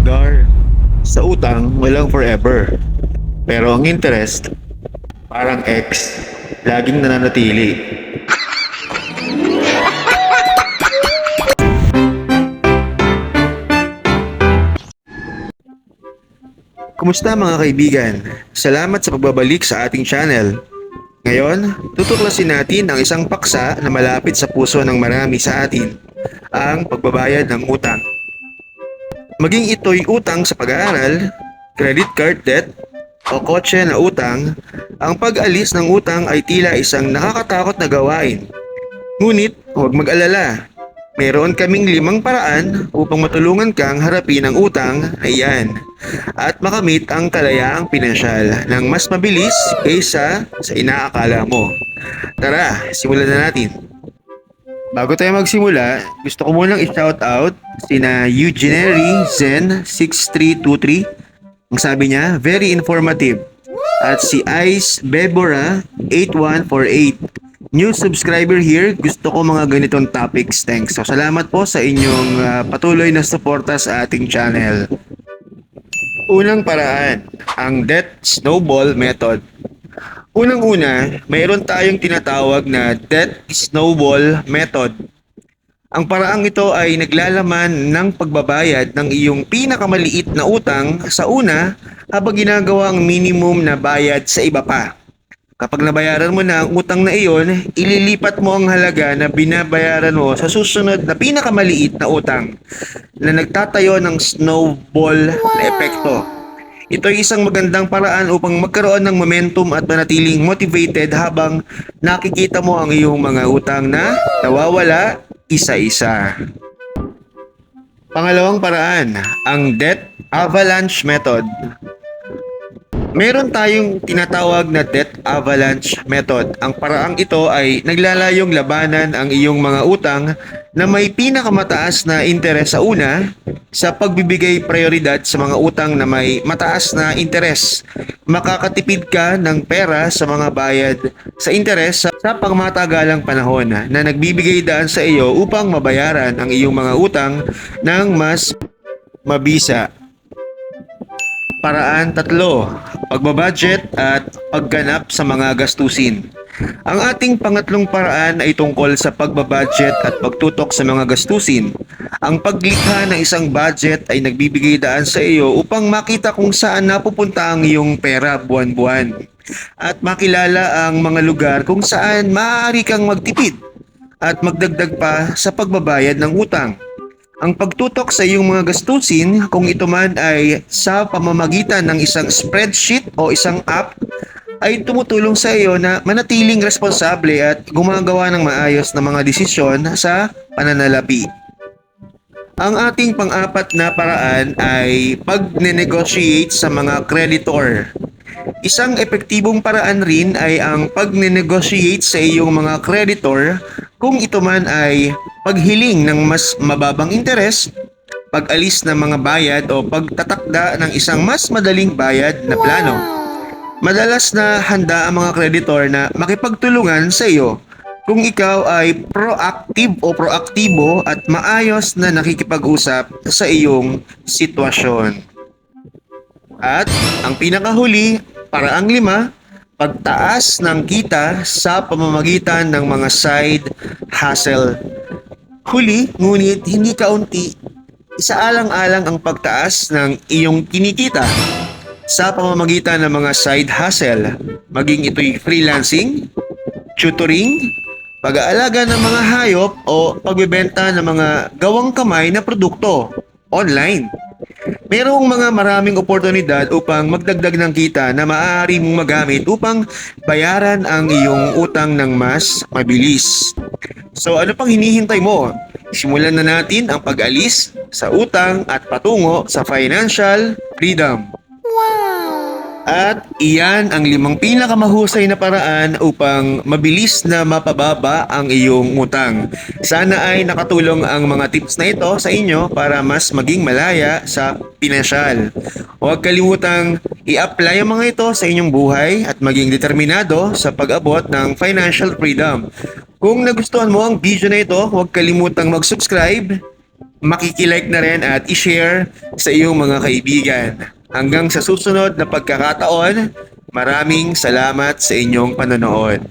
Gar, sa utang, walang forever. Pero ang interest, parang ex, laging nananatili. Kumusta mga kaibigan? Salamat sa pagbabalik sa ating channel. Ngayon, tutuklasin natin ang isang paksa na malapit sa puso ng marami sa atin, ang pagbabayad ng utang. Maging ito'y utang sa pag-aaral, credit card debt, o kotse na utang, ang pag-alis ng utang ay tila isang nakakatakot na gawain. Ngunit, huwag mag-alala. Meron kaming limang paraan upang matulungan kang harapin ang utang na iyan at makamit ang kalayaang pinansyal ng mas mabilis kaysa sa inaakala mo. Tara, simulan na natin. Bago tayo magsimula, gusto ko munang i-shout out sina Eugeneri Zen 6323. Ang sabi niya, very informative. At si Ice Bebora 8148. New subscriber here, gusto ko mga ganitong topics. Thanks. So salamat po sa inyong ah, patuloy na suporta sa ating channel. Unang paraan, ang debt snowball method. Unang-una, mayroon tayong tinatawag na debt snowball method. Ang paraang ito ay naglalaman ng pagbabayad ng iyong pinakamaliit na utang sa una habang ginagawa ang minimum na bayad sa iba pa. Kapag nabayaran mo na ang utang na iyon, ililipat mo ang halaga na binabayaran mo sa susunod na pinakamaliit na utang na nagtatayo ng snowball na epekto. Ito ay isang magandang paraan upang magkaroon ng momentum at manatiling motivated habang nakikita mo ang iyong mga utang na nawawala isa-isa. Pangalawang paraan, ang debt avalanche method. Meron tayong tinatawag na debt avalanche method. Ang paraang ito ay naglalayong labanan ang iyong mga utang na may pinakamataas na interes sa una sa pagbibigay prioridad sa mga utang na may mataas na interes. Makakatipid ka ng pera sa mga bayad sa interes sa, pangmatagalang panahon na nagbibigay daan sa iyo upang mabayaran ang iyong mga utang ng mas mabisa. Paraan tatlo, pagbabudget at pagganap sa mga gastusin. Ang ating pangatlong paraan ay tungkol sa pagbabudget at pagtutok sa mga gastusin. Ang paglikha ng isang budget ay nagbibigay daan sa iyo upang makita kung saan napupunta ang iyong pera buwan-buwan. At makilala ang mga lugar kung saan maaari kang magtipid at magdagdag pa sa pagbabayad ng utang. Ang pagtutok sa iyong mga gastusin, kung ito man ay sa pamamagitan ng isang spreadsheet o isang app, ay tumutulong sa iyo na manatiling responsable at gumagawa ng maayos na mga desisyon sa pananalapi. Ang ating pang-apat na paraan ay pag-negotiate sa mga creditor. Isang epektibong paraan rin ay ang pag-negotiate sa iyong mga creditor kung ito man ay paghiling ng mas mababang interes, pag-alis ng mga bayad o pagtatakda ng isang mas madaling bayad na plano. Madalas na handa ang mga kreditor na makipagtulungan sa iyo kung ikaw ay proactive o proaktibo at maayos na nakikipag-usap sa iyong sitwasyon. At ang pinakahuli, paraang lima, pagtaas ng kita sa pamamagitan ng mga side hustle. Huli, ngunit hindi kaunti, isaalang-alang ang pagtaas ng iyong kinikita sa pamamagitan ng mga side hustle, maging ito'y freelancing, tutoring, pag-aalaga ng mga hayop o pagbebenta ng mga gawang kamay na produkto online. Merong mga maraming oportunidad upang magdagdag ng kita na maaari mong magamit upang bayaran ang iyong utang ng mas mabilis. So ano pang hinihintay mo? Simulan na natin ang pag-alis sa utang at patungo sa financial freedom. At iyan ang limang pinakamahusay na paraan upang mabilis na mapababa ang iyong utang. Sana ay nakatulong ang mga tips na ito sa inyo para mas maging malaya sa pinansyal. Huwag kalimutang i-apply ang mga ito sa inyong buhay at maging determinado sa pag-abot ng financial freedom. Kung nagustuhan mo ang video na ito, huwag kalimutang mag-subscribe, makikilike na rin at i-share sa iyong mga kaibigan. Hanggang sa susunod na pagkakataon, maraming salamat sa inyong panonood.